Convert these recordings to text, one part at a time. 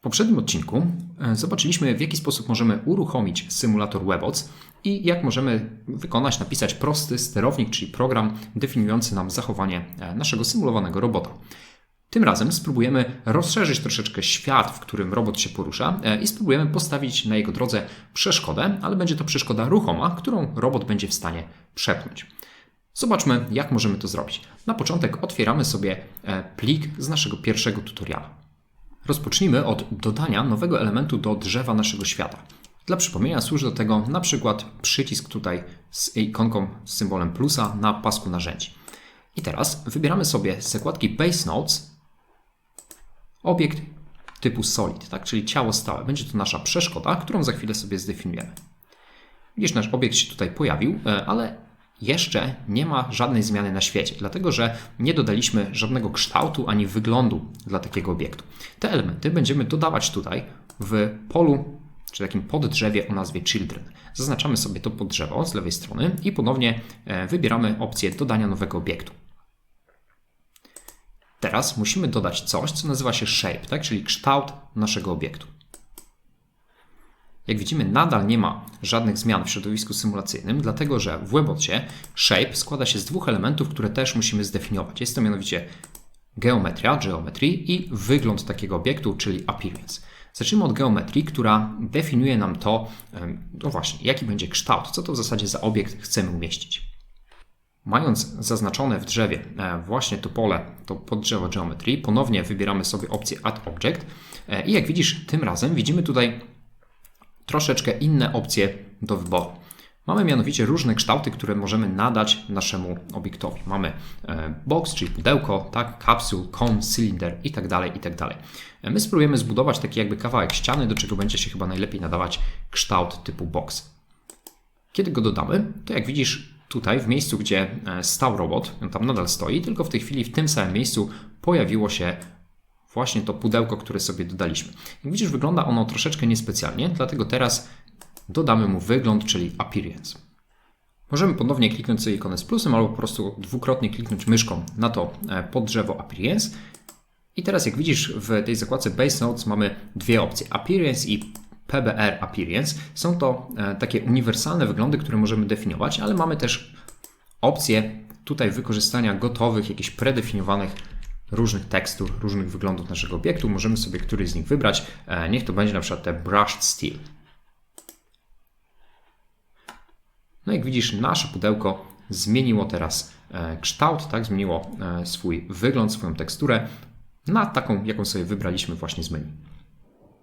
W poprzednim odcinku e, zobaczyliśmy, w jaki sposób możemy uruchomić symulator WebOps i jak możemy wykonać, napisać prosty sterownik, czyli program definiujący nam zachowanie e, naszego symulowanego robota. Tym razem spróbujemy rozszerzyć troszeczkę świat, w którym robot się porusza e, i spróbujemy postawić na jego drodze przeszkodę, ale będzie to przeszkoda ruchoma, którą robot będzie w stanie przepchnąć. Zobaczmy, jak możemy to zrobić. Na początek otwieramy sobie plik z naszego pierwszego tutoriala. Rozpocznijmy od dodania nowego elementu do drzewa naszego świata. Dla przypomnienia służy do tego na przykład przycisk tutaj z ikonką z symbolem plusa na pasku narzędzi. I teraz wybieramy sobie z zakładki Base Nodes obiekt typu solid, tak, czyli ciało stałe. Będzie to nasza przeszkoda, którą za chwilę sobie zdefiniujemy. Widzisz, nasz obiekt się tutaj pojawił, e, ale jeszcze nie ma żadnej zmiany na świecie, dlatego że nie dodaliśmy żadnego kształtu ani wyglądu dla takiego obiektu. Te elementy będziemy dodawać tutaj w polu, czy takim poddrzewie o nazwie Children. Zaznaczamy sobie to poddrzewo z lewej strony i ponownie e, wybieramy opcję dodania nowego obiektu. Teraz musimy dodać coś, co nazywa się shape, tak? czyli kształt naszego obiektu. Jak widzimy, nadal nie ma żadnych zmian w środowisku symulacyjnym, dlatego że w WebOcie shape składa się z dwóch elementów, które też musimy zdefiniować. Jest to mianowicie geometria, geometry i wygląd takiego obiektu, czyli appearance. Zacznijmy od geometrii, która definiuje nam to, no właśnie, jaki będzie kształt, co to w zasadzie za obiekt chcemy umieścić. Mając zaznaczone w drzewie e, właśnie to pole, to poddrzewo geometrii, ponownie wybieramy sobie opcję Add Object e, i jak widzisz, tym razem widzimy tutaj troszeczkę inne opcje do wyboru. Mamy mianowicie różne kształty, które możemy nadać naszemu obiektowi. Mamy e, box, czyli pudełko, tak, kapsuł, cone, cylinder itd., tak itd. Tak e, my spróbujemy zbudować taki jakby kawałek ściany, do czego będzie się chyba najlepiej nadawać kształt typu box. Kiedy go dodamy, to jak widzisz tutaj w miejscu, gdzie e, stał robot, on tam nadal stoi, tylko w tej chwili w tym samym miejscu pojawiło się właśnie to pudełko, które sobie dodaliśmy. Jak widzisz, wygląda ono troszeczkę niespecjalnie, dlatego teraz dodamy mu wygląd, czyli appearance. Możemy ponownie kliknąć sobie ikonę z plusem albo po prostu dwukrotnie kliknąć myszką na to e, pod drzewo appearance. I teraz jak widzisz w tej zakładce Base Notes mamy dwie opcje, appearance i PBR appearance. Są to e, takie uniwersalne wyglądy, które możemy definiować, ale mamy też opcję tutaj wykorzystania gotowych, jakichś predefiniowanych różnych tekstur, różnych wyglądów naszego obiektu. Możemy sobie któryś z nich wybrać. E, niech to będzie na przykład te brushed steel. No jak widzisz, nasze pudełko zmieniło teraz e, kształt, tak? zmieniło e, swój wygląd, swoją teksturę na taką, jaką sobie wybraliśmy właśnie z menu.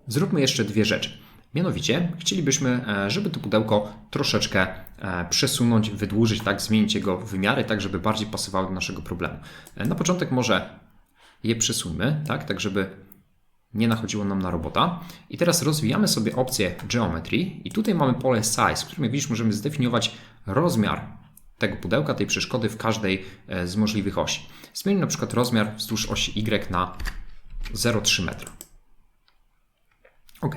Zróbmy jeszcze dwie rzeczy. Mianowicie chcielibyśmy, żeby to pudełko troszeczkę przesunąć, wydłużyć, tak, zmienić jego wymiary, tak żeby bardziej pasowały do naszego problemu. Na początek może je przesuńmy, tak, tak żeby nie nachodziło nam na robota. I teraz rozwijamy sobie opcję Geometry i tutaj mamy pole Size, w którym jak widzisz możemy zdefiniować rozmiar tego pudełka, tej przeszkody w każdej e, z możliwych osi. Zmienimy na przykład rozmiar wzdłuż osi Y na 0,3 metra. OK.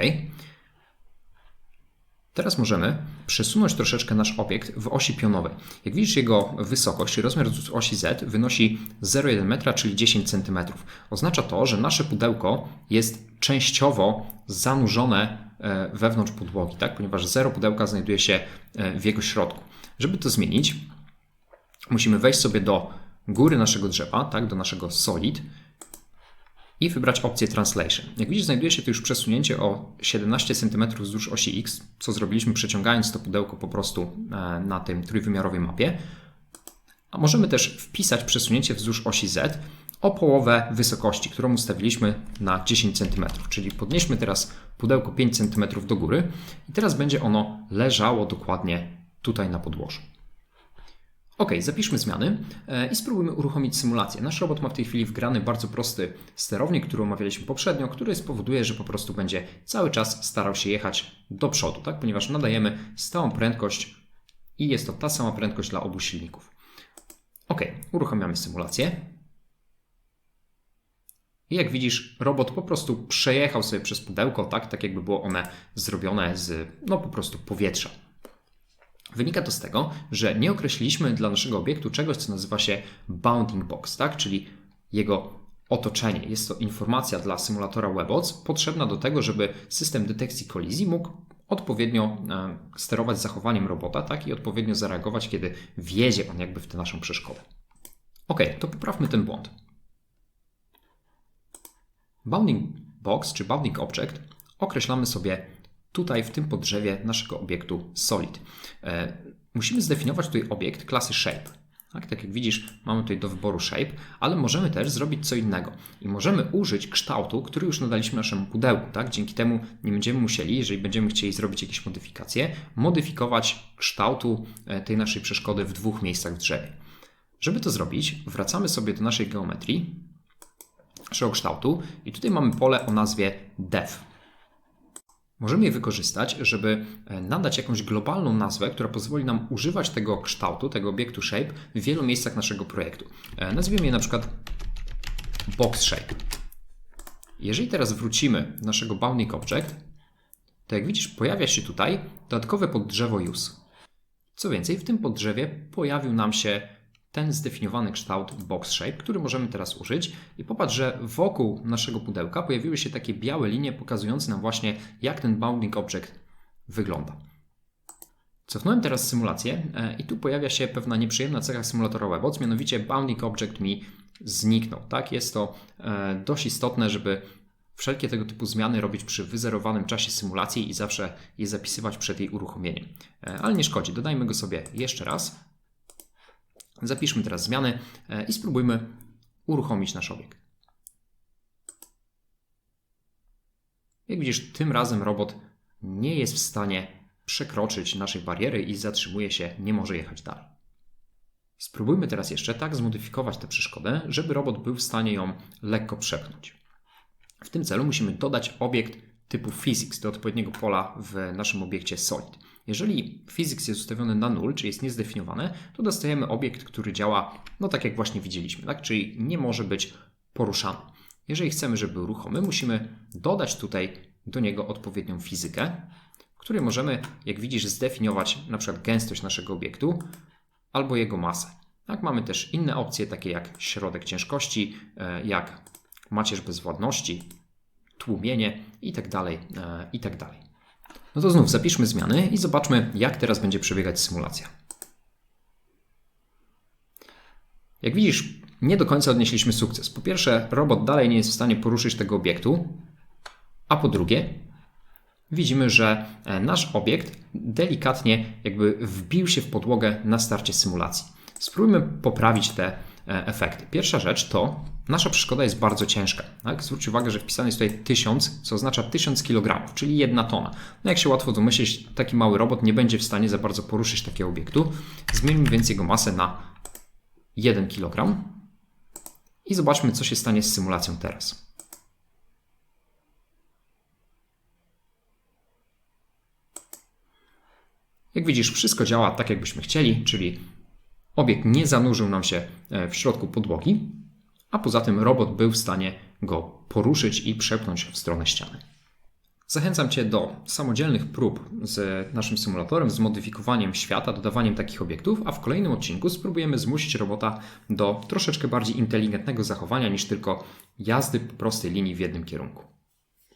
Teraz możemy przesunąć troszeczkę nasz obiekt w osi pionowej. Jak widzisz, jego wysokość, rozmiar osi Z wynosi 0,1 metra, czyli 10 cm. Oznacza to, że nasze pudełko jest częściowo zanurzone e, wewnątrz podłogi, tak? ponieważ zero pudełka znajduje się e, w jego środku. Żeby to zmienić, musimy wejść sobie do góry naszego drzewa, tak? do naszego solid i wybrać opcję Translation. Jak widzisz, znajduje się tu już przesunięcie o 17 cm wzdłuż osi X, co zrobiliśmy przeciągając to pudełko po prostu e, na tym trójwymiarowej mapie. A możemy też wpisać przesunięcie wzdłuż osi Z o połowę wysokości, którą ustawiliśmy na 10 cm. Czyli podnieśmy teraz pudełko 5 cm do góry i teraz będzie ono leżało dokładnie tutaj na podłożu. Ok, zapiszmy zmiany e, i spróbujmy uruchomić symulację. Nasz robot ma w tej chwili wgrany bardzo prosty sterownik, który omawialiśmy poprzednio, który spowoduje, że po prostu będzie cały czas starał się jechać do przodu, tak? ponieważ nadajemy stałą prędkość i jest to ta sama prędkość dla obu silników. Ok, uruchamiamy symulację. I jak widzisz, robot po prostu przejechał sobie przez pudełko, tak, tak jakby było one zrobione z no po prostu powietrza. Wynika to z tego, że nie określiliśmy dla naszego obiektu czegoś, co nazywa się bounding box, tak? czyli jego otoczenie. Jest to informacja dla symulatora WebOps potrzebna do tego, żeby system detekcji kolizji mógł odpowiednio e, sterować zachowaniem robota, tak i odpowiednio zareagować, kiedy wjedzie on jakby w tę naszą przeszkodę. Ok, to poprawmy ten błąd. Bounding box czy bounding object określamy sobie tutaj w tym podrzewie naszego obiektu solid. E, musimy zdefiniować tutaj obiekt klasy shape. Tak, tak jak widzisz, mamy tutaj do wyboru shape, ale możemy też zrobić co innego. I możemy użyć kształtu, który już nadaliśmy naszemu pudełku. Tak? Dzięki temu nie będziemy musieli, jeżeli będziemy chcieli zrobić jakieś modyfikacje, modyfikować kształtu e, tej naszej przeszkody w dwóch miejscach w drzewie. Żeby to zrobić, wracamy sobie do naszej geometrii, naszego kształtu i tutaj mamy pole o nazwie dev. Możemy je wykorzystać, żeby e, nadać jakąś globalną nazwę, która pozwoli nam używać tego kształtu, tego obiektu shape w wielu miejscach naszego projektu. E, nazwijmy je na przykład box shape. Jeżeli teraz wrócimy do naszego bounding object, to jak widzisz pojawia się tutaj dodatkowe poddrzewo use. Co więcej, w tym poddrzewie pojawił nam się ten zdefiniowany kształt box shape, który możemy teraz użyć i popatrz, że wokół naszego pudełka pojawiły się takie białe linie pokazujące nam właśnie jak ten bounding object wygląda. Cofnąłem teraz symulację e, i tu pojawia się pewna nieprzyjemna cecha symulatora WebOps, mianowicie bounding object mi zniknął. Tak, jest to e, dość istotne, żeby wszelkie tego typu zmiany robić przy wyzerowanym czasie symulacji i zawsze je zapisywać przed jej uruchomieniem. E, ale nie szkodzi, dodajmy go sobie jeszcze raz. Zapiszmy teraz zmiany e, i spróbujmy uruchomić nasz obiekt. Jak widzisz, tym razem robot nie jest w stanie przekroczyć naszej bariery i zatrzymuje się, nie może jechać dalej. Spróbujmy teraz jeszcze tak zmodyfikować tę przeszkodę, żeby robot był w stanie ją lekko przepchnąć. W tym celu musimy dodać obiekt typu physics do odpowiedniego pola w naszym obiekcie solid. Jeżeli physics jest ustawiony na 0, czyli jest niezdefiniowany, to dostajemy obiekt, który działa, no tak jak właśnie widzieliśmy, tak? czyli nie może być poruszany. Jeżeli chcemy, żeby był ruchomy, musimy dodać tutaj do niego odpowiednią fizykę, w której możemy, jak widzisz, zdefiniować na przykład gęstość naszego obiektu albo jego masę. Tak, mamy też inne opcje, takie jak środek ciężkości, e, jak macierz bezwładności, tłumienie itd. Tak e, itd. No to znów zapiszmy zmiany i zobaczmy, jak teraz będzie przebiegać symulacja. Jak widzisz, nie do końca odnieśliśmy sukces. Po pierwsze, robot dalej nie jest w stanie poruszyć tego obiektu, a po drugie, widzimy, że e, nasz obiekt delikatnie jakby wbił się w podłogę na starcie symulacji. Spróbujmy poprawić te efekty. Pierwsza rzecz to nasza przeszkoda jest bardzo ciężka. Tak? Zwróć uwagę, że wpisane jest tutaj 1000, co oznacza 1000 kg, czyli jedna tona. No jak się łatwo domyślić, taki mały robot nie będzie w stanie za bardzo poruszyć takiego obiektu. Zmieńmy więc jego masę na 1 kg i zobaczmy, co się stanie z symulacją teraz. Jak widzisz, wszystko działa tak, jakbyśmy chcieli, czyli Obiekt nie zanurzył nam się e, w środku podłogi, a poza tym robot był w stanie go poruszyć i przepchnąć w stronę ściany. Zachęcam Cię do samodzielnych prób z naszym symulatorem, z modyfikowaniem świata, dodawaniem takich obiektów, a w kolejnym odcinku spróbujemy zmusić robota do troszeczkę bardziej inteligentnego zachowania niż tylko jazdy po prostej linii w jednym kierunku.